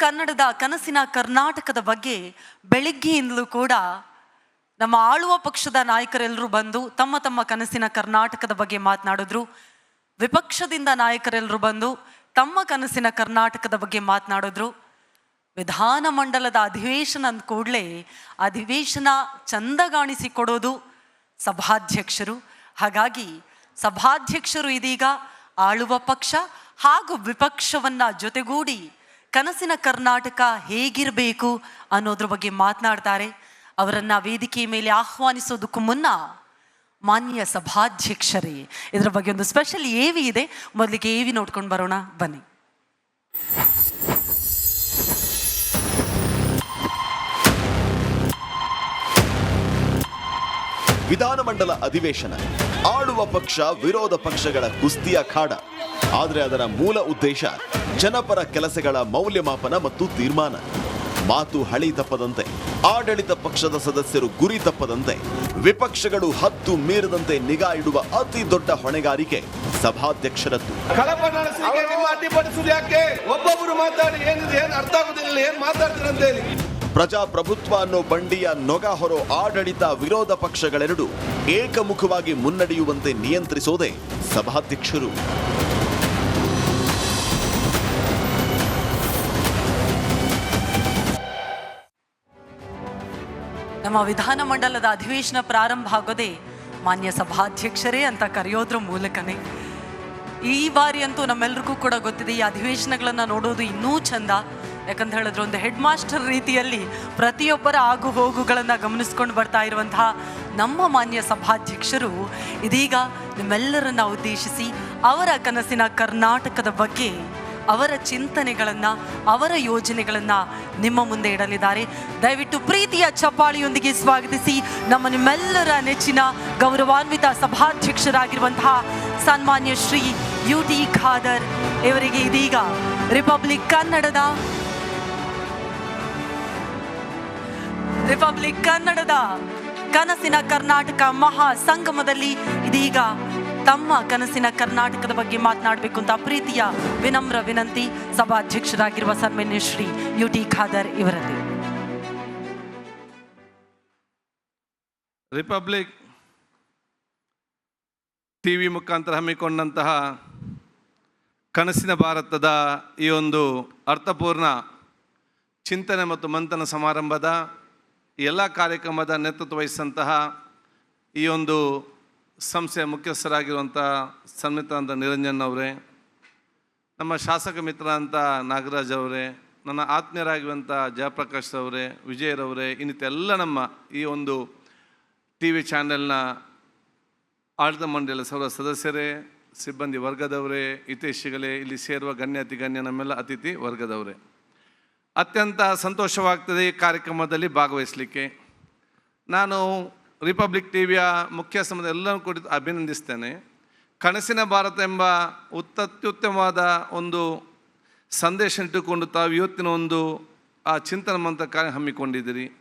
ಕನ್ನಡದ ಕನಸಿನ ಕರ್ನಾಟಕದ ಬಗ್ಗೆ ಬೆಳಿಗ್ಗೆಯಿಂದಲೂ ಕೂಡ ನಮ್ಮ ಆಳುವ ಪಕ್ಷದ ನಾಯಕರೆಲ್ಲರೂ ಬಂದು ತಮ್ಮ ತಮ್ಮ ಕನಸಿನ ಕರ್ನಾಟಕದ ಬಗ್ಗೆ ಮಾತನಾಡಿದ್ರು. ವಿಪಕ್ಷದಿಂದ ನಾಯಕರೆಲ್ಲರೂ ಬಂದು ತಮ್ಮ ಕನಸಿನ ಕರ್ನಾಟಕದ ಬಗ್ಗೆ ಮಾತನಾಡಿದ್ರು. ವಿಧಾನಮಂಡಲದ ಅಧಿವೇಶನ ಅಂದ ಕೂಡಲೇ ಅಧಿವೇಶನ ಚಂದಗಾಣಿಸಿಕೊಡೋದು ಸಭಾಧ್ಯಕ್ಷರು. ಹಾಗಾಗಿ ಸಭಾಧ್ಯಕ್ಷರು ಇದೀಗ ಆಳುವ ಪಕ್ಷ ಹಾಗೂ ವಿಪಕ್ಷವನ್ನ ಜೊತೆಗೂಡಿ ಕನಸಿನ ಕರ್ನಾಟಕ ಹೇಗಿರಬೇಕು ಅನ್ನೋದ್ರ ಬಗ್ಗೆ ಮಾತನಾಡ್ತಾರೆ. ಅವರನ್ನ ವೇದಿಕೆ ಮೇಲೆ ಆಹ್ವಾನಿಸೋದಕ್ಕೂ ಮುನ್ನ ಮಾನ್ಯ ಸಭಾಧ್ಯಕ್ಷರೇ, ಇದರ ಬಗ್ಗೆ ಒಂದು ಸ್ಪೆಷಲ್ ಏವಿ ಇದೆ. ಮೊದಲಿಗೆ ಏವಿ ನೋಡ್ಕೊಂಡು ಬರೋಣ, ಬನ್ನಿ. ವಿಧಾನಮಂಡಲ ಅಧಿವೇಶನ. ಆಡುವ ಪಕ್ಷ, ವಿರೋಧ ಪಕ್ಷಗಳ ಕುಸ್ತಿಯ ಖಾಡ ಆದರೆ ಅದರ ಮೂಲ ಉದ್ದೇಶ ಜನಪರ ಕೆಲಸಗಳ ಮೌಲ್ಯಮಾಪನ ಮತ್ತು ತೀರ್ಮಾನ. ಮಾತು ಹಳಿ ತಪ್ಪದಂತೆ ಆಡಳಿತ ಪಕ್ಷದ ಸದಸ್ಯರು ಗುರಿ ತಪ್ಪದಂತೆ ವಿಪಕ್ಷಗಳು ಹತ್ತು ಮೀರದಂತೆ ನಿಗಾ ಇಡುವ ಅತಿ ದೊಡ್ಡ ಹೊಣೆಗಾರಿಕೆ ಸಭಾಧ್ಯಕ್ಷರದ್ದು. ಮಾತಾಡಿ ಏನ್ ಅರ್ಥ ಆಗುದಿಲ್ಲ ಏನ್ ಮಾತಾಡ್ತೀರಂತ ಹೇಳಿ. ಪ್ರಜಾಪ್ರಭುತ್ವ ಅನ್ನೋ ಬಂಡಿಯ ನೊಗ ಹೊರೋ ಆಡಳಿತ ವಿರೋಧ ಪಕ್ಷಗಳೆರಡು ಏಕಮುಖವಾಗಿ ಮುನ್ನಡೆಯುವಂತೆ ನಿಯಂತ್ರಿಸೋದೇ ಸಭಾಧ್ಯಕ್ಷರು. ನಮ್ಮ ವಿಧಾನಮಂಡಲದ ಅಧಿವೇಶನ ಪ್ರಾರಂಭ ಆಗೋದೇ ಮಾನ್ಯ ಸಭಾಧ್ಯಕ್ಷರೇ ಅಂತ ಕರೆಯೋದ್ರ ಮೂಲಕನೇ. ಈ ಬಾರಿ ಅಂತೂ ನಮ್ಮೆಲ್ರಿಗೂ ಕೂಡ ಗೊತ್ತಿದೆ, ಈ ಅಧಿವೇಶನಗಳನ್ನು ನೋಡೋದು ಇನ್ನೂ ಚಂದ. ಯಾಕಂತ ಹೇಳಿದ್ರೆ ಒಂದು ಹೆಡ್ ಮಾಸ್ಟರ್ ರೀತಿಯಲ್ಲಿ ಪ್ರತಿಯೊಬ್ಬರ ಆಗು ಹೋಗುಗಳನ್ನು ಗಮನಿಸ್ಕೊಂಡು ಬರ್ತಾ ಇರುವಂತಹ ನಮ್ಮ ಮಾನ್ಯ ಸಭಾಧ್ಯಕ್ಷರು ಇದೀಗ ನಿಮ್ಮೆಲ್ಲರನ್ನ ಉದ್ದೇಶಿಸಿ ಅವರ ಕನಸಿನ ಕರ್ನಾಟಕದ ಬಗ್ಗೆ ಅವರ ಚಿಂತನೆಗಳನ್ನು, ಅವರ ಯೋಜನೆಗಳನ್ನು ನಿಮ್ಮ ಮುಂದೆ ಇಡಲಿದ್ದಾರೆ. ದಯವಿಟ್ಟು ಪ್ರೀತಿಯ ಚಪ್ಪಾಳಿಯೊಂದಿಗೆ ಸ್ವಾಗತಿಸಿ ನಮ್ಮ ನಿಮ್ಮೆಲ್ಲರ ನೆಚ್ಚಿನ ಗೌರವಾನ್ವಿತ ಸಭಾಧ್ಯಕ್ಷರಾಗಿರುವಂತಹ ಸನ್ಮಾನ್ಯ ಶ್ರೀ ಯು ಟಿ ಖಾದರ್ ಇವರಿಗೆ ಇದೀಗ ರಿಪಬ್ಲಿಕ್ ಕನ್ನಡದ ರಿಪಬ್ಲಿಕ್ ಕನ್ನಡದ ಕನಸಿನ ಕರ್ನಾಟಕ ಮಹಾ ಸಂಗಮದಲ್ಲಿ ಇದೀಗ ತಮ್ಮ ಕನಸಿನ ಕರ್ನಾಟಕದ ಬಗ್ಗೆ ಮಾತನಾಡಬೇಕು ಅಂತ ಪ್ರೀತಿಯ ವಿನಮ್ರ ವಿನಂತಿ ಸಭಾಧ್ಯಕ್ಷರಾಗಿರುವ ಸನ್ಮಾನ್ಯ ಶ್ರೀ ಯು ಟಿ ಖಾದರ್ ಇವರಲ್ಲಿ. ರಿಪಬ್ಲಿಕ್ ಟಿ ವಿ ಮುಖಾಂತರ ಹಮ್ಮಿಕೊಂಡಂತಹ ಕನಸಿನ ಭಾರತದ ಈ ಒಂದು ಅರ್ಥಪೂರ್ಣ ಚಿಂತನೆ ಮತ್ತು ಮಂಥನ ಸಮಾರಂಭದ ಎಲ್ಲ ಕಾರ್ಯಕ್ರಮದ ನೇತೃತ್ವ ವಹಿಸಿದಂತಹ ಈ ಒಂದು ಸಂಸ್ಥೆಯ ಮುಖ್ಯಸ್ಥರಾಗಿರುವಂಥ ಸನ್ಮಿತಾನಂದ ನಿರಂಜನ್ ಅವರೇ, ನಮ್ಮ ಶಾಸಕ ಮಿತ್ರ ಅಂತ ನಾಗರಾಜ್ ಅವರೇ, ನನ್ನ ಆತ್ಮೀಯರಾಗಿರುವಂಥ ಜಯಪ್ರಕಾಶ್ ಅವರೇ ವಿಜಯರವರೇ ಇನ್ನಿತೆಲ್ಲ ನಮ್ಮ ಈ ಒಂದು ಟಿ ವಿ ಚಾನೆಲ್ನ ಆಡಳಿತ ಮಂಡಳಿಯ ಸರ್ವ ಸದಸ್ಯರೇ, ಸಿಬ್ಬಂದಿ ವರ್ಗದವರೇ, ಹಿತೈಷಿಗಳೇ, ಇಲ್ಲಿ ಸೇರುವ ಗಣ್ಯ, ಅತಿ ಗಣ್ಯ, ನಮ್ಮೆಲ್ಲ ಅತಿಥಿ ವರ್ಗದವರೇ. ಅತ್ಯಂತ ಸಂತೋಷವಾಗ್ತದೆ ಈ ಕಾರ್ಯಕ್ರಮದಲ್ಲಿ ಭಾಗವಹಿಸಲಿಕ್ಕೆ. ನಾನು ರಿಪಬ್ಲಿಕ್ ಟಿ ವಿಯ ಮುಖ್ಯಸ್ಥಮದ ಎಲ್ಲರೂ ಕೂಡ ಅಭಿನಂದಿಸ್ತೇನೆ. ಕನಸಿನ ಭಾರತ ಎಂಬ ಉತ್ತತ್ಯುತ್ತಮವಾದ ಒಂದು ಸಂದೇಶ ಇಟ್ಟುಕೊಂಡು ತಾವು ಇವತ್ತಿನ ಒಂದು, ಆ, ಚಿಂತನ ಮಂತ್ರ ಕಾರ್ಯ ಹಮ್ಮಿಕೊಂಡಿದ್ದೀರಿ.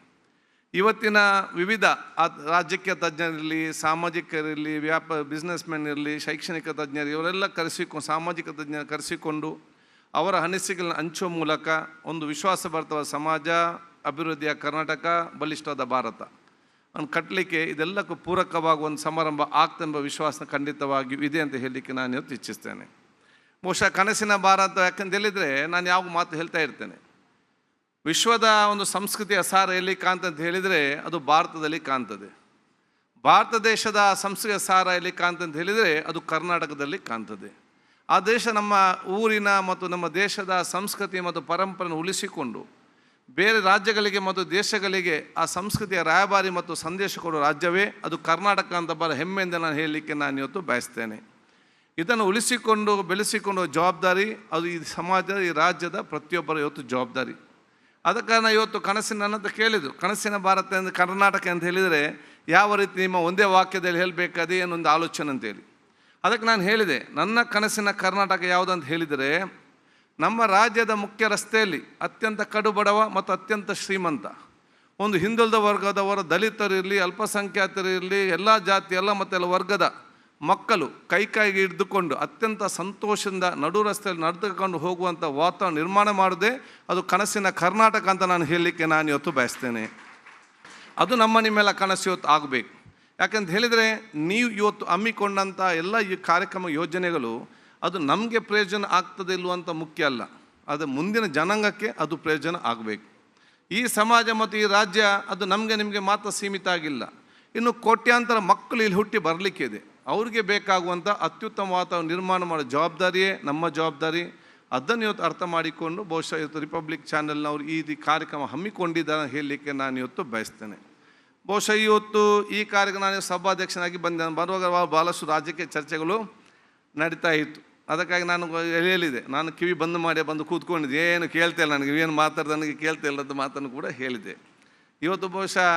ಇವತ್ತಿನ ವಿವಿಧ ರಾಜಕೀಯ ತಜ್ಞರಿರಲಿ ಸಾಮಾಜಿಕರಿರಲಿ ವ್ಯಾಪ ಬಿಸ್ನೆಸ್ ಮ್ಯಾನ್ ಇರಲಿ, ಶೈಕ್ಷಣಿಕ ತಜ್ಞರು ಇವರೆಲ್ಲ ಕರೆಸಿಕೊಂಡು, ಸಾಮಾಜಿಕ ತಜ್ಞರು ಕರೆಸಿಕೊಂಡು ಅವರ ಅನಿಸಿಕೆಗಳನ್ನು ಹಂಚುವ ಮೂಲಕ ಒಂದು ವಿಶ್ವಾಸ ವಿಶ್ವಾಸಭರಿತವಾದ ಸಮಾಜ, ಅಭಿವೃದ್ಧಿಯ ಕರ್ನಾಟಕ, ಬಲಿಷ್ಠವಾದ ಭಾರತ. ಅನ್ನು ಕಟ್ಟಲಿಕ್ಕೆ ಇದೆಲ್ಲಕ್ಕೂ ಪೂರಕವಾಗುವ ಒಂದು ಸಮಾರಂಭ ಆಗ್ತೆಂಬ ವಿಶ್ವಾಸ ಖಂಡಿತವಾಗಿಯೂ ಇದೆ ಅಂತ ಹೇಳಲಿಕ್ಕೆ ನಾನು ಇವತ್ತು ಇಚ್ಛಿಸ್ತೇನೆ. ಬಹುಶಃ ಕನಸಿನ ಭಾರತ ಯಾಕಂತ ಹೇಳಿದರೆ ನಾನು ಯಾವ ಮಾತು ಹೇಳ್ತಾ ಇರ್ತೇನೆ. ವಿಶ್ವದ ಒಂದು ಸಂಸ್ಕೃತಿಯ ಸಾರ ಎಲ್ಲಿ ಕಾಣ್ತಂತ ಹೇಳಿದರೆ ಅದು ಭಾರತದಲ್ಲಿ ಕಾಣ್ತದೆ. ಭಾರತ ದೇಶದ ಸಂಸ್ಕೃತಿಯ ಸಾರ ಎಲ್ಲಿ ಕಾಣ್ತಂತ ಹೇಳಿದರೆ ಅದು ಕರ್ನಾಟಕದಲ್ಲಿ ಕಾಣ್ತದೆ. ಆ ದೇಶ ನಮ್ಮ ಊರಿನ ಮತ್ತು ನಮ್ಮ ದೇಶದ ಸಂಸ್ಕೃತಿ ಮತ್ತು ಪರಂಪರೆಯನ್ನು ಉಳಿಸಿಕೊಂಡು ಬೇರೆ ರಾಜ್ಯಗಳಿಗೆ ಮತ್ತು ದೇಶಗಳಿಗೆ ಆ ಸಂಸ್ಕೃತಿಯ ರಾಯಭಾರಿ ಮತ್ತು ಸಂದೇಶ ಕೊಡುವ ರಾಜ್ಯವೇ? ಅದು ಕರ್ನಾಟಕ ಅಂತ ಬರ ಹೆಮ್ಮೆಯಿಂದ ನಾನು ಹೇಳಲಿಕ್ಕೆ ನಾನು ಇವತ್ತು ಬಯಸ್ತೇನೆ. ಇದನ್ನು ಉಳಿಸಿಕೊಂಡು, ಬೆಳೆಸಿಕೊಂಡು ಜವಾಬ್ದಾರಿ, ಅದು ಈ ಸಮಾಜದ, ಈ ರಾಜ್ಯದ ಪ್ರತಿಯೊಬ್ಬರ ಇವತ್ತು ಜವಾಬ್ದಾರಿ. ಆದ ಕಾರಣ ಇವತ್ತು ಕನಸಿನ ಅಂತ ಕೇಳಿದ್ರು ಕನಸಿನ ಭಾರತ ಎಂದು, ಕರ್ನಾಟಕ ಅಂತ ಹೇಳಿದರೆ ಯಾವ ರೀತಿ ನಿಮ್ಮ ಒಂದೇ ವಾಕ್ಯದಲ್ಲಿ ಹೇಳಬೇಕು ಅದೇ ಏನೊಂದು ಆಲೋಚನೆ ಅಂತೇಳಿ. ಅದಕ್ಕೆ ನಾನು ಹೇಳಿದೆ, ನನ್ನ ಕನಸಿನ ಕರ್ನಾಟಕ ಯಾವುದಂತ ಹೇಳಿದರೆ ನಮ್ಮ ರಾಜ್ಯದ ಮುಖ್ಯ ರಸ್ತೆಯಲ್ಲಿ ಅತ್ಯಂತ ಕಡುಬಡವ ಮತ್ತು ಅತ್ಯಂತ ಶ್ರೀಮಂತ. ಒಂದು ಹಿಂದುಳಿದ ವರ್ಗದವರ ದಲಿತರಿರಲಿ ಅಲ್ಪಸಂಖ್ಯಾತರಿರಲಿ ಎಲ್ಲ ಜಾತಿ, ಎಲ್ಲ ಮತ್ತೆಲ್ಲ ವರ್ಗದ ಮಕ್ಕಳು ಕೈ ಕೈಗೆ ಹಿಡಿದುಕೊಂಡು ಅತ್ಯಂತ ಸಂತೋಷದಿಂದ ನಡು ರಸ್ತೆಯಲ್ಲಿ ನಡೆದುಕೊಂಡು ಹೋಗುವಂಥ ವಾತಾವರಣ ನಿರ್ಮಾಣ ಮಾಡದೆ ಅದು ಕನಸಿನ ಕರ್ನಾಟಕ ಅಂತ ನಾನು ಹೇಳಲಿಕ್ಕೆ ನಾನು ಇವತ್ತು ಬಯಸ್ತೇನೆ. ಅದು ನಮ್ಮ ನಿಮ್ಮೆಲ್ಲ ಕನಸು ಇವತ್ತು ಆಗಬೇಕು. ಯಾಕಂತ ಹೇಳಿದರೆ, ನೀವು ಇವತ್ತು ಹಮ್ಮಿಕೊಂಡಂಥ ಎಲ್ಲ ಈ ಕಾರ್ಯಕ್ರಮ ಯೋಜನೆಗಳು ಅದು ನಮಗೆ ಪ್ರಯೋಜನ ಆಗ್ತದೆ ಅಂತ ಮುಖ್ಯ ಅಲ್ಲ. ಅದು ಮುಂದಿನ ಜನಾಂಗಕ್ಕೆ ಅದು ಪ್ರಯೋಜನ ಆಗಬೇಕು. ಈ ಸಮಾಜ ಮತ್ತು ಈ ರಾಜ್ಯ ಅದು ನಮಗೆ ನಿಮಗೆ ಮಾತ್ರ ಸೀಮಿತ ಆಗಿಲ್ಲ. ಇನ್ನು ಕೋಟ್ಯಾಂತರ ಮಕ್ಕಳು ಇಲ್ಲಿ ಹುಟ್ಟಿ ಬರಲಿಕ್ಕಿದೆ ಅವ್ರಿಗೆ ಬೇಕಾಗುವಂಥ ಅತ್ಯುತ್ತಮ ವಾತಾವರಣ ನಿರ್ಮಾಣ ಮಾಡೋ ಜವಾಬ್ದಾರಿಯೇ ನಮ್ಮ ಜವಾಬ್ದಾರಿ. ಅದನ್ನು ಇವತ್ತು ಅರ್ಥ ಮಾಡಿಕೊಂಡು ಬಹುಶಃ ಇವತ್ತು ರಿಪಬ್ಲಿಕ್ ಚಾನೆಲ್ನವರು ಈ ರೀತಿ ಕಾರ್ಯಕ್ರಮ ಹಮ್ಮಿಕೊಂಡಿದ್ದಾರೆ ಹೇಳಲಿಕ್ಕೆ ನಾನು ಇವತ್ತು ಬಯಸ್ತೇನೆ. ಬಹುಶಃ ಇವತ್ತು ಈ ಕಾರ್ಯಕ್ರಮ ನಾನು ಸಭಾಧ್ಯಕ್ಷನಾಗಿ ಬಂದೆ. ಬರುವಾಗ ಭಾಳಷ್ಟು ರಾಜಕೀಯ ಚರ್ಚೆಗಳು ನಡೀತಾ ಇತ್ತು. ಅದಕ್ಕಾಗಿ ನಾನು ಹೇಳಿದೆ, ನಾನು ಕಿವಿ ಬಂದ್ ಮಾಡಿ ಬಂದು ಕೂತ್ಕೊಂಡಿದ್ದೆ. ಏನು ಕೇಳ್ತಾ ಇಲ್ಲ ನನಗೆ ಏನು ಮಾತಾಡ್ದೆ ನನಗೆ ಕೇಳ್ತಾ ಅಂತ ಮಾತನ್ನು ಕೂಡ ಹೇಳಿದೆ ಇವತ್ತು ಬಹುಶಃ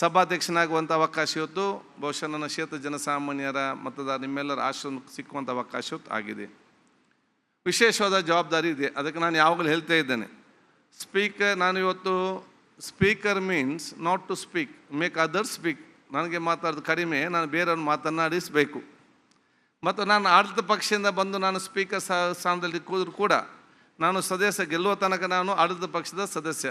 ಸಭಾಧ್ಯಕ್ಷನಾಗುವಂಥ ಅವಕಾಶ ಇವತ್ತು, ಬಹುಶಃ ನನ್ನ ಕ್ಷೇತ್ರ ಜನಸಾಮಾನ್ಯರ ಮತದಾರ ನಿಮ್ಮೆಲ್ಲರ ಆಶ್ರಮ ಸಿಕ್ಕುವಂಥ ಅವಕಾಶ ಆಗಿದೆ. ವಿಶೇಷವಾದ ಜವಾಬ್ದಾರಿ ಇದೆ, ಅದಕ್ಕೆ ನಾನು ಯಾವಾಗಲೂ ಹೇಳ್ತಾ ಇದ್ದೇನೆ. ಸ್ಪೀಕರ್, ನಾನು ಇವತ್ತು speaker means not to speak, make other speak. ನನಗೆ ಮಾತಾಡೋದು ಕಡಿಮೆ, ನಾನು ಬೇರೆಯವ್ರನ್ನ ಮಾತನಾಡಿಸಬೇಕು ಮತ್ತು ನಾನು ಆಡಳಿತ ಪಕ್ಷದಿಂದ ಬಂದು ನಾನು ಸ್ಪೀಕರ್ ಸ್ಥಾನದಲ್ಲಿ ಕೂದರೂ ಕೂಡ ನಾನು ಸದಸ್ಯ ಗೆಲ್ಲುವ ತನಕ ನಾನು ಆಡಳಿತ ಪಕ್ಷದ ಸದಸ್ಯ.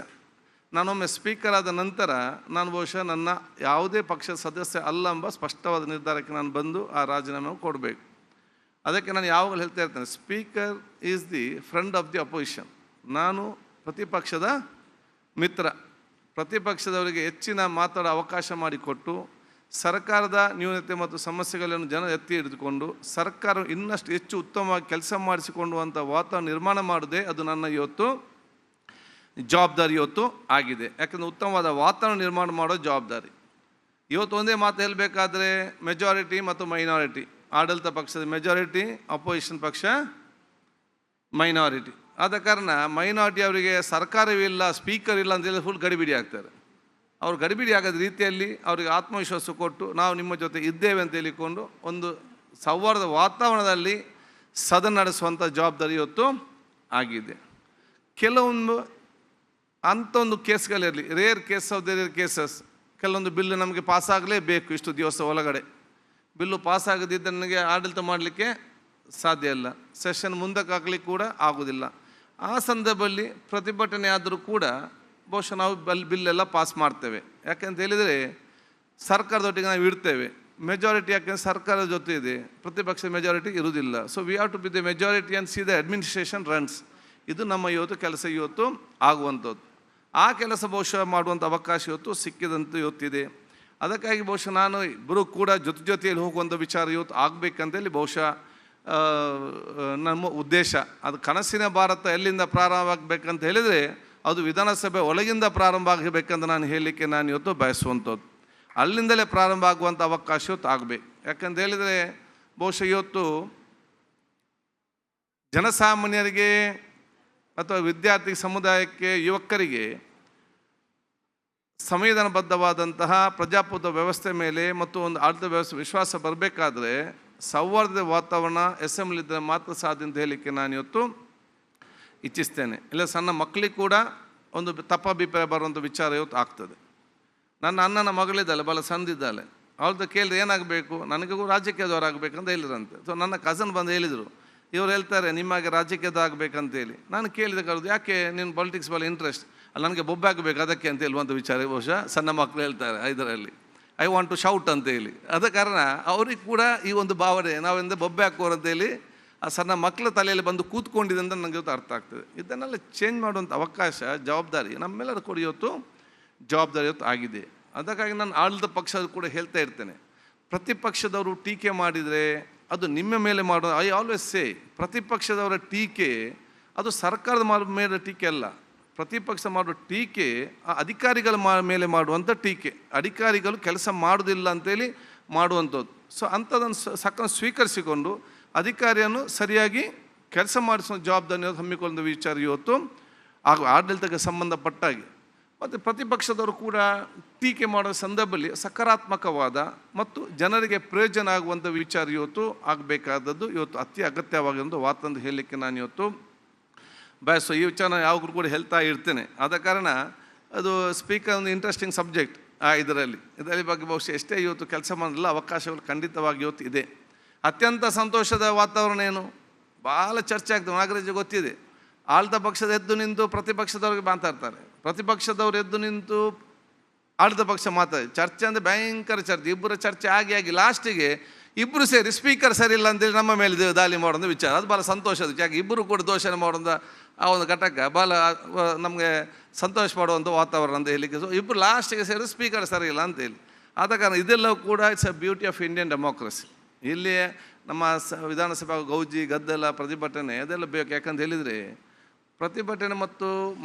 ನಾನೊಮ್ಮೆ ಸ್ಪೀಕರ್ ಆದ ನಂತರ ನಾನು ಬಹುಶಃ ನನ್ನ ಯಾವುದೇ ಪಕ್ಷದ ಸದಸ್ಯ ಅಲ್ಲ ಎಂಬ ಸ್ಪಷ್ಟವಾದ ನಿರ್ಧಾರಕ್ಕೆ ನಾನು ಬಂದು ಆ ರಾಜೀನಾಮೆ ಕೊಡಬೇಕು. ಅದಕ್ಕೆ ನಾನು ಯಾವಾಗಲೂ ಹೇಳ್ತಾ ಇರ್ತೇನೆ, speaker is the friend of the opposition. ನಾನು ಪ್ರತಿಪಕ್ಷದ ಮಿತ್ರ. ಪ್ರತಿಪಕ್ಷದವರಿಗೆ ಹೆಚ್ಚಿನ ಮಾತಾಡೋ ಅವಕಾಶ ಮಾಡಿಕೊಟ್ಟು ಸರ್ಕಾರದ ನ್ಯೂನತೆ ಮತ್ತು ಸಮಸ್ಯೆಗಳನ್ನು ಜನ ಎತ್ತಿ ಹಿಡಿದುಕೊಂಡು ಸರ್ಕಾರ ಇನ್ನಷ್ಟು ಹೆಚ್ಚು ಉತ್ತಮವಾಗಿ ಕೆಲಸ ಮಾಡಿಸಿಕೊಳ್ಳುವಂಥ ವಾತಾವರಣ ನಿರ್ಮಾಣ ಮಾಡದೇ ಅದು ನನ್ನ ಇವತ್ತು ಜವಾಬ್ದಾರಿ ಇವತ್ತು ಆಗಿದೆ. ಯಾಕಂದರೆ ಉತ್ತಮವಾದ ವಾತಾವರಣ ನಿರ್ಮಾಣ ಮಾಡೋ ಜವಾಬ್ದಾರಿ. ಇವತ್ತು ಒಂದೇ ಮಾತು ಹೇಳಬೇಕಾದ್ರೆ ಮೆಜಾರಿಟಿ ಮತ್ತು ಮೈನಾರಿಟಿ ಆಡಳಿತ ಪಕ್ಷದ ಮೆಜಾರಿಟಿ ಅಪೋಸಿಷನ್ ಪಕ್ಷ ಮೈನಾರಿಟಿ ಆದ ಕಾರಣ ಮೈನಾರಿಟಿ ಅವರಿಗೆ ಸರ್ಕಾರವಿಲ್ಲ ಸ್ಪೀಕರ್ ಇಲ್ಲ ಅಂತೇಳಿ ಫುಲ್ ಗಡಿಬಿಡಿ ಆಗ್ತಾರೆ. ಅವ್ರು ಗಡಿಬಿಡಿ ಆಗದ ರೀತಿಯಲ್ಲಿ ಅವರಿಗೆ ಆತ್ಮವಿಶ್ವಾಸ ಕೊಟ್ಟು ನಾವು ನಿಮ್ಮ ಜೊತೆ ಇದ್ದೇವೆ ಅಂತ ಹೇಳಿಕೊಂಡು ಒಂದು ಸೌಹಾರ್ದ ವಾತಾವರಣದಲ್ಲಿ ಸದನ ನಡೆಸುವಂಥ ಜವಾಬ್ದಾರಿ ಇವತ್ತು ಆಗಿದೆ. ಕೆಲವೊಂದು ಅಂಥ ಒಂದು ಕೇಸ್ಗಳಿರಲಿ rare case of the rare cases ಕೆಲವೊಂದು ಬಿಲ್ಲು ನಮಗೆ ಪಾಸ್ ಆಗಲೇಬೇಕು ಇಷ್ಟು ದಿವಸ ಒಳಗಡೆ. ಬಿಲ್ಲು ಪಾಸಾಗದಿದ್ದ ನನಗೆ ಆಡಳಿತ ಮಾಡಲಿಕ್ಕೆ ಸಾಧ್ಯ ಇಲ್ಲ. ಸೆಷನ್ ಮುಂದಕ್ಕೆ ಹಾಕ್ಲಿಕ್ಕೆ ಕೂಡ ಆಗೋದಿಲ್ಲ. ಆ ಸಂದರ್ಭದಲ್ಲಿ ಪ್ರತಿಭಟನೆ ಆದರೂ ಕೂಡ ಬಹುಶಃ ನಾವು ಬಲ್ ಬಿಲ್ಲೆಲ್ಲ ಪಾಸ್ ಮಾಡ್ತೇವೆ. ಯಾಕೆಂತ ಹೇಳಿದರೆ, ಸರ್ಕಾರದೊಟ್ಟಿಗೆ ನಾವು ಇಡ್ತೇವೆ ಮೆಜಾರಿಟಿ ಯಾಕೆಂದರೆ ಸರ್ಕಾರದ ಜೊತೆ ಇದೆ. ಪ್ರತಿಪಕ್ಷ ಮೆಜಾರಿಟಿ ಇರುವುದಿಲ್ಲ. So we have to be the majority and see the administration runs ಇದು ನಮ್ಮ ಇವತ್ತು ಕೆಲಸ. ಇವತ್ತು ಆಗುವಂಥದ್ದು. ಆ ಕೆಲಸ ಬಹುಶಃ ಮಾಡುವಂಥ ಅವಕಾಶ ಇವತ್ತು ಸಿಕ್ಕಿದಂತ ಇವತ್ತಿದೆ. ಅದಕ್ಕಾಗಿ ಬಹುಶಃ ನಾನು ಇಬ್ಬರು ಕೂಡ ಜೊತೆ ಜೊತೆಯಲ್ಲಿ ಹೋಗುವಂಥ ವಿಚಾರ ಇವತ್ತು ಆಗಬೇಕಂತೇಳಿ ಬಹುಶಃ ನಮ್ಮ ಉದ್ದೇಶ. ಅದು ಕನಸಿನ ಭಾರತ ಎಲ್ಲಿಂದ ಪ್ರಾರಂಭ ಆಗಬೇಕಂತ ಹೇಳಿದರೆ ಅದು ವಿಧಾನಸಭೆ ಒಳಗಿಂದ ಪ್ರಾರಂಭ ಆಗಬೇಕಂತ ನಾನು ಹೇಳಲಿಕ್ಕೆ ನಾನು ಇವತ್ತು ಬಯಸುವಂಥದ್ದು. ಅಲ್ಲಿಂದಲೇ ಪ್ರಾರಂಭ ಆಗುವಂಥ ಅವಕಾಶ ಇವತ್ತು ಆಗಬೇಕು. ಯಾಕಂತ ಹೇಳಿದರೆ, ಬಹುಶಃ ಇವತ್ತು ಜನಸಾಮಾನ್ಯರಿಗೆ ಅಥವಾ ವಿದ್ಯಾರ್ಥಿ ಸಮುದಾಯಕ್ಕೆ, ಯುವಕರಿಗೆ ಸಂವಿಧಾನಬದ್ಧವಾದಂತಹ ಪ್ರಜಾಪ್ರಭುತ್ವ ವ್ಯವಸ್ಥೆ ಮೇಲೆ ಮತ್ತು ಒಂದು ಆಡಳಿತ ವ್ಯವಸ್ಥೆ ವಿಶ್ವಾಸ ಬರಬೇಕಾದ್ರೆ ಸೌಹಾರ್ದ ವಾತಾವರಣ ಅಸೆಂಬ್ಲಿ ಇದ್ದರೆ ಮಾತ್ರ ಸಾಧ್ಯ ಅಂತ ಹೇಳಲಿಕ್ಕೆ ನಾನು ಇವತ್ತು ಇಚ್ಛಿಸ್ತೇನೆ. ಇಲ್ಲ, ಸಣ್ಣ ಮಕ್ಕಳಿಗೆ ಕೂಡ ಒಂದು ತಪ್ಪಾಭಿಪ್ರಾಯ ಬರುವಂಥ ವಿಚಾರ ಇವತ್ತು ಆಗ್ತದೆ. ನನ್ನ ಅಣ್ಣನ ಮಗಳಿದ್ದಾಳೆ ಬಲ ಸಂದಿದ್ದಾಳೆ. ಅವ್ರದ್ದು ಕೇಳಿದ್ರೆ ಏನಾಗಬೇಕು? ನನಗೂ ರಾಜಕೀಯದವ್ರು ಆಗಬೇಕಂತ ಹೇಳಿದ್ರಂತೆ. ಸೊ ನನ್ನ ಕಸನ್ ಬಂದು ಹೇಳಿದರು, ಇವ್ರು ಹೇಳ್ತಾರೆ ನಿಮಗೆ ರಾಜಕೀಯದ ಆಗಬೇಕಂತೇಳಿ ನಾನು ಕೇಳಿದ, ಕರೆದು, ಯಾಕೆ ನೀನು ಪೊಲಿಟಿಕ್ಸ್ ಮೇಲೆ ಇಂಟ್ರೆಸ್ಟ್ ಅಲ್ಲಿ, ನನಗೆ ಬೊಬ್ಬೆ ಆಗಬೇಕು ಅದಕ್ಕೆ ಅಂತ ಹೇಳುವಂಥ ವಿಚಾರ, ಬಹುಶಃ ಸಣ್ಣ ಮಕ್ಕಳು ಹೇಳ್ತಾರೆ ಇದರಲ್ಲಿ ಐ ವಾಂಟ್ ಟು ಶೌಟ್ ಅಂತ ಹೇಳಿ. ಅದ ಕಾರಣ, ಅವ್ರಿಗೆ ಕೂಡ ಈ ಒಂದು ಭಾವನೆ ನಾವೆಂದ ಬೊಬ್ಬೆ ಹಾಕೋರು ಅಂತೇಳಿ ಆ ಸಣ್ಣ ಮಕ್ಕಳ ತಲೆಯಲ್ಲಿ ಬಂದು ಕೂತ್ಕೊಂಡಿದೆ ಅಂತ ನನಗೆ ಇವತ್ತು ಅರ್ಥ ಆಗ್ತದೆ. ಇದನ್ನೆಲ್ಲ ಚೇಂಜ್ ಮಾಡುವಂಥ ಅವಕಾಶ, ಜವಾಬ್ದಾರಿ ನಮ್ಮೆಲ್ಲರ ಕೂಡ ಇವತ್ತು ಜವಾಬ್ದಾರಿ ಇವತ್ತು ಆಗಿದೆ. ಅದಕ್ಕಾಗಿ ನಾನು ಆಡಳಿತ ಪಕ್ಷ ಕೂಡ ಹೇಳ್ತಾ ಇರ್ತೇನೆ. ಪ್ರತಿಪಕ್ಷದವರು ಟೀಕೆ ಮಾಡಿದರೆ ಅದು ನಿಮ್ಮ ಮೇಲೆ ಮಾಡೋ ಐ ಆಲ್ವೇಸ್ ಸೇ ಪ್ರತಿಪಕ್ಷದವರ ಟೀಕೆ, ಅದು ಸರ್ಕಾರದ ಮೇಲೆ ಟೀಕೆ ಅಲ್ಲ. ಪ್ರತಿಪಕ್ಷ ಮಾಡುವ ಟೀಕೆ, ಆ ಅಧಿಕಾರಿಗಳ ಮೇಲೆ ಮಾಡುವಂಥ ಟೀಕೆ. ಅಧಿಕಾರಿಗಳು ಕೆಲಸ ಮಾಡೋದಿಲ್ಲ ಅಂತೇಳಿ ಮಾಡುವಂಥದ್ದು ಸೊ ಅಂಥದ್ದನ್ನು ಸಕ್ಕ ಸ್ವೀಕರಿಸಿಕೊಂಡು ಅಧಿಕಾರಿಯನ್ನು ಸರಿಯಾಗಿ ಕೆಲಸ ಮಾಡಿಸುವ ಜವಾಬ್ದಾರಿ ಹಮ್ಮಿಕೊಳ್ಳುವ ವಿಚಾರ ಇವತ್ತು. ಹಾಗೂ ಆಡಳಿತಕ್ಕೆ ಸಂಬಂಧಪಟ್ಟಾಗಿ ಮತ್ತು ಪ್ರತಿಪಕ್ಷದವರು ಕೂಡ ಟೀಕೆ ಮಾಡುವ ಸಂದರ್ಭದಲ್ಲಿ ಸಕಾರಾತ್ಮಕವಾದ ಮತ್ತು ಜನರಿಗೆ ಪ್ರಯೋಜನ ಆಗುವಂಥ ವಿಚಾರ ಇವತ್ತು ಆಗಬೇಕಾದದ್ದು ಇವತ್ತು ಅತಿ ಅಗತ್ಯವಾಗಿರೋದು ವಾತಂದು ಹೇಳಲಿಕ್ಕೆ ನಾನು ಇವತ್ತು ಬಯಸೋ ಈ ವಿಚಾರ ಯಾವಾಗಲೂ ಕೂಡ ಹೇಳ್ತಾ ಇರ್ತೇನೆ. ಆದ ಕಾರಣ ಅದು ಸ್ಪೀಕರ್ ಒಂದು ಇಂಟ್ರೆಸ್ಟಿಂಗ್ ಸಬ್ಜೆಕ್ಟ್ ಆ ಇದರಲ್ಲಿ. ಇದರಲ್ಲಿ ಬಗ್ಗೆ ಬಹುಶಃ ಎಷ್ಟೇ ಇವತ್ತು ಕೆಲಸ ಮಾಡಲ್ಲ ಅವಕಾಶಗಳು ಖಂಡಿತವಾಗಿ ಇವತ್ತು ಇದೆ. ಅತ್ಯಂತ ಸಂತೋಷದ ವಾತಾವರಣ ಏನು? ಭಾಳ ಚರ್ಚೆ ಆಗ್ತದೆ ನಾಗರಾಜ್ ಗೊತ್ತಿದೆ. ಆಳ್ದ ಪಕ್ಷದ ಎದ್ದು ನಿಂತು ಪ್ರತಿಪಕ್ಷದವ್ರಿಗೆ ಮಾತಾಡ್ತಾರೆ. ಪ್ರತಿಪಕ್ಷದವ್ರು ಎದ್ದು ನಿಂತು ಆಳ್ದ ಪಕ್ಷ ಮಾತಾಡಿ. ಚರ್ಚೆ ಅಂದರೆ ಭಯಂಕರ ಚರ್ಚೆ, ಇಬ್ಬರ ಚರ್ಚೆ ಆಗಿ ಆಗಿ ಲಾಸ್ಟಿಗೆ ಇಬ್ಬರು ಸೇರಿ ಸ್ಪೀಕರ್ ಸರಿ ಇಲ್ಲ ಅಂತೇಳಿ ನಮ್ಮ ಮೇಲೆ ದಾಳಿ ಮಾಡೋದು ವಿಚಾರ. ಅದು ಭಾಳ ಸಂತೋಷದ ಯಾಕೆ ಇಬ್ಬರು ಕೂಡ ದೋಷಣೆ ಮಾಡೋದು ಆ ಒಂದು ಘಟಕ ಭಾಳ ನಮಗೆ ಸಂತೋಷ ಮಾಡುವಂಥ ವಾತಾವರಣ ಅಂತ ಹೇಳಲಿಕ್ಕೆ ಸೊ ಇಬ್ಬರು ಲಾಸ್ಟಿಗೆ ಸೇರಿ ಸ್ಪೀಕರ್ ಸರಿ ಇಲ್ಲ ಅಂತ ಹೇಳಿ ಆದ ಕಾರಣ ಇದೆಲ್ಲವೂ ಕೂಡ it's a beauty of Indian democracy ಇಲ್ಲಿ ನಮ್ಮ ಸ ವಿಧಾನಸಭಾ ಗೌಜಿ ಗದ್ದಲ ಪ್ರತಿಭಟನೆ ಅದೆಲ್ಲ ಬೇಕು. ಯಾಕಂತ ಹೇಳಿದರೆ ಪ್ರತಿಭಟನೆ ಮತ್ತು